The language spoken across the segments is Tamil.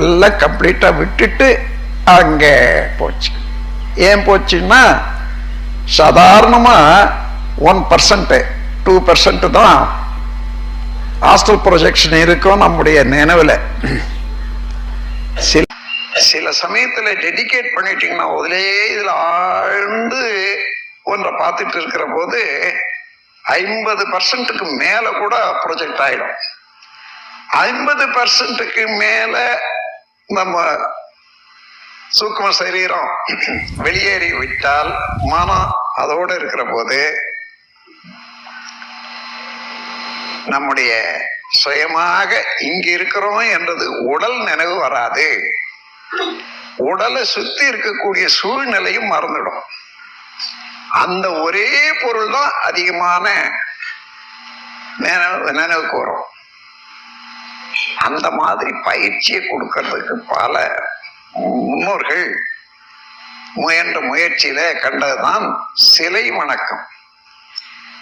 எல்லாம் கம்ப்ளீட்டா விட்டுட்டு அங்க போச்சு. ஏன் போச்சுன்னா சாதாரணமா ஒன் பர்சன்ட் டூ பர்சன்ட் தான் ஹாஸ்டல் ப்ரொஜெக்ஷன் இருக்கும் நம்முடைய நினைவுல. சில சில சமயத்துல டெடிகேட் பண்ணிட்டீங்கன்னா அதிலே இதுல ஆழ்ந்து ஒன்றை பார்த்துட்டு இருக்கிற போது ஐம்பது பர்சன்ட்டுக்கு மேல கூட ப்ரொஜெக்ட் ஆயிடும். ஐம்பது பர்சன்ட்டுக்கு மேலே நம்ம சூக்ம சரீரம் வெளியேறி விட்டால் மனம் அதோடு இருக்கிற போது நம்முடைய சுயமாக இங்கே இருக்கிறோம் என்றது உடல் நினைவு வராது. உடலை சுத்தி இருக்கக்கூடிய சூழ்நிலையும் மறந்துடும். அந்த ஒரே பொருள் தான் அதிகமான நினைவுக்கு வரும். அந்த மாதிரி பயிற்சியை கொடுக்கறதுக்கு பல முன்னோர்கள் முயன்ற முயற்சியில கண்டதுதான் சிலை வணக்கம்.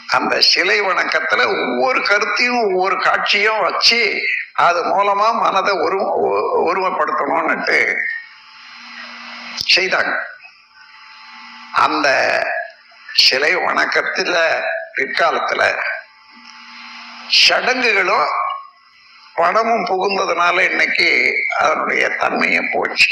அந்த சிலை வணக்கத்துல ஒவ்வொரு கருத்தையும் ஒவ்வொரு காட்சியும் வச்சு அது மூலமா மனதை ஒரு ஒருமைப்படுத்தணும்னுட்டு செய்தாங்க. அந்த சிலை வணக்கத்துல பிற்காலத்துல சடங்குகளும் படமும் புகுந்ததுனால இன்னைக்கு அதனுடைய தன்மையும் போச்சு.